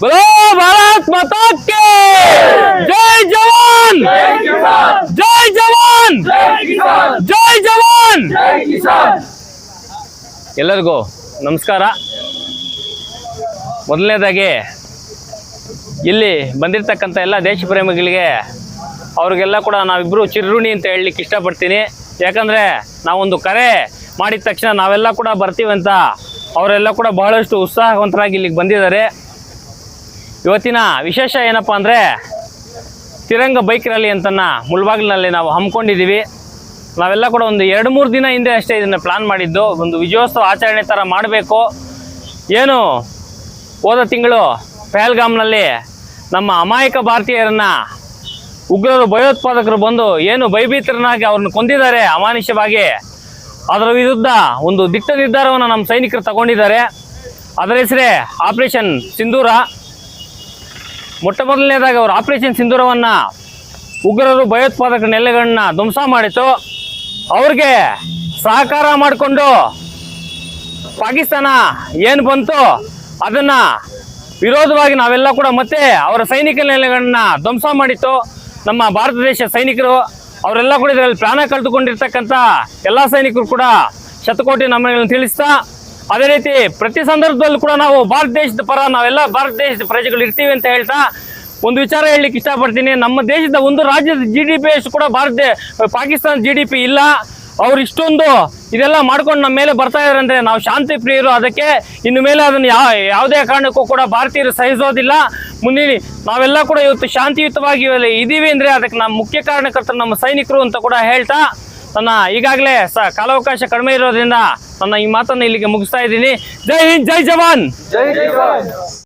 બોલો ભારત માતા કે જય જવાન જય જવાન જય ಎಲ್ಲರಿಗೂ ನಮಸ್ಕಾರ. ಮೊದಲನೇದಾಗಿ, ಇಲ್ಲಿ ಬಂದಿರತಕ್ಕಂಥ ಎಲ್ಲ ದೇಶಪ್ರೇಮಿಗಳಿಗೆ ಅವ್ರಿಗೆಲ್ಲ ಕೂಡ ನಾವಿಬ್ಬರು ಚಿರುಣಿ ಅಂತ ಹೇಳಲಿಕ್ಕೆ ಇಷ್ಟಪಡ್ತೀನಿ. ಯಾಕಂದರೆ ನಾವೊಂದು ಕರೆ ಮಾಡಿದ ತಕ್ಷಣ ನಾವೆಲ್ಲ ಕೂಡ ಬರ್ತೀವಂತ ಅವರೆಲ್ಲ ಕೂಡ ಬಹಳಷ್ಟು ಉತ್ಸಾಹವಂತರಾಗಿ ಇಲ್ಲಿಗೆ ಬಂದಿದ್ದಾರೆ. ಇವತ್ತಿನ ವಿಶೇಷ ಏನಪ್ಪ ಅಂದರೆ ತಿರಂಗ ಬೈಕ್ ರ್ಯಾಲಿ ಅಂತನ್ನ ಮುಳ್ಬಾಗಿಲಿನಲ್ಲಿ ನಾವು ಹಮ್ಮಿಕೊಂಡಿದ್ದೀವಿ. ನಾವೆಲ್ಲ ಕೂಡ ಒಂದು ಎರಡು ಮೂರು ದಿನ ಹಿಂದೆ ಅಷ್ಟೇ ಇದನ್ನು ಪ್ಲಾನ್ ಮಾಡಿದ್ದು. ಒಂದು ವಿಜಯೋತ್ಸವ ಆಚರಣೆ ಥರ ಮಾಡಬೇಕು. ಏನು ಹೋದ ತಿಂಗಳು ಪೆಹಲ್ಗಾಮ್ನಲ್ಲಿ ನಮ್ಮ ಅಮಾಯಕ ಭಾರತೀಯರನ್ನು ಉಗ್ರರು ಭಯೋತ್ಪಾದಕರು ಬಂದು ಏನು ಭಯಭೀತರನ್ನಾಗಿ ಅವ್ರನ್ನ ಕೊಂದಿದ್ದಾರೆ ಅಮಾನುಷವಾಗಿ ಅದರ ವಿರುದ್ಧ ಒಂದು ದಿಟ್ಟ ನಿರ್ಧಾರವನ್ನು ನಮ್ಮ ಸೈನಿಕರು ತಗೊಂಡಿದ್ದಾರೆ. ಅದರ ಹೆಸರೇ ಆಪರೇಷನ್ ಸಿಂಧೂರ ಮೊಟ್ಟ ಮೊದಲನೇದಾಗಿ ಅವರು ಆಪರೇಷನ್ ಸಿಂಧೂರವನ್ನು ಉಗ್ರರು ಭಯೋತ್ಪಾದಕ ನೆಲೆಗಳನ್ನ ಧ್ವಂಸ ಮಾಡಿತು ಅವ್ರಿಗೆ ಸಹಕಾರ ಮಾಡಿಕೊಂಡು ಪಾಕಿಸ್ತಾನ ಏನು ಬಂತು ಅದನ್ನು ವಿರೋಧವಾಗಿ ನಾವೆಲ್ಲ ಕೂಡ ಮತ್ತೆ ಅವರ ಸೈನಿಕ ನೆಲೆಗಳನ್ನ ಧ್ವಂಸ ಮಾಡಿತ್ತು. ನಮ್ಮ ಭಾರತ ದೇಶ ಸೈನಿಕರು ಅವರೆಲ್ಲ ಕೂಡ ಇದರಲ್ಲಿ ಪ್ರಾಣ ಕಳೆದುಕೊಂಡಿರ್ತಕ್ಕಂಥ ಎಲ್ಲ ಸೈನಿಕರು ಕೂಡ ಶತಕೋಟಿ ನಮ್ಮನ್ನು ತಿಳಿಸ್ತಾ, ಅದೇ ರೀತಿ ಪ್ರತಿ ಸಂದರ್ಭದಲ್ಲೂ ಕೂಡ ನಾವು ಭಾರತ ದೇಶದ ಪರ ನಾವೆಲ್ಲ ಭಾರತ ದೇಶದ ಪ್ರಜೆಗಳು ಇರ್ತೀವಿ ಅಂತ ಹೇಳ್ತಾ, ಒಂದು ವಿಚಾರ ಹೇಳಲಿಕ್ಕೆ ಇಷ್ಟಪಡ್ತೀನಿ. ನಮ್ಮ ದೇಶದ ಒಂದು ರಾಜ್ಯದ ಜಿ ಡಿ ಪಿ ಕೂಡ Bharat Pakistan G D P ಇಲ್ಲ. ಅವ್ರು ಇಷ್ಟೊಂದು ಇದೆಲ್ಲ ಮಾಡ್ಕೊಂಡು ನಮ್ಮ ಮೇಲೆ ಬರ್ತಾ ಇದಾರೆ ಅಂದರೆ ನಾವು ಶಾಂತಿ ಪ್ರಿಯರು. ಅದಕ್ಕೆ ಇನ್ನು ಮೇಲೆ ಅದನ್ನು ಯಾವ, ಯಾವುದೇ ಕಾರಣಕ್ಕೂ ಕೂಡ ಭಾರತೀಯರು ಸಹಿಸೋದಿಲ್ಲ. ಮುಂದಿನ, ನಾವೆಲ್ಲ ಕೂಡ ಇವತ್ತು ಶಾಂತಿಯುತವಾಗಿ ಇದೀವಿ ಅಂದ್ರೆ ಅದಕ್ಕೆ ನಮ್ಮ ಮುಖ್ಯ ಕಾರಣಕರ್ತರು ನಮ್ಮ ಸೈನಿಕರು ಅಂತ ಕೂಡ ಹೇಳ್ತಾ ನನ್ನ ಈಗಾಗಲೇ ಸ ಕಾಲಾವಕಾಶ ಕಡಿಮೆ ಇರೋದ್ರಿಂದ ನನ್ನ ಈ ಮಾತನ್ನು ಇಲ್ಲಿಗೆ ಮುಗಿಸ್ತಾ ಇದ್ದೀನಿ. ಜೈ ಹಿಂದ್, ಜೈ ಜವಾನ್! ಜೈ ಜವಾನ್!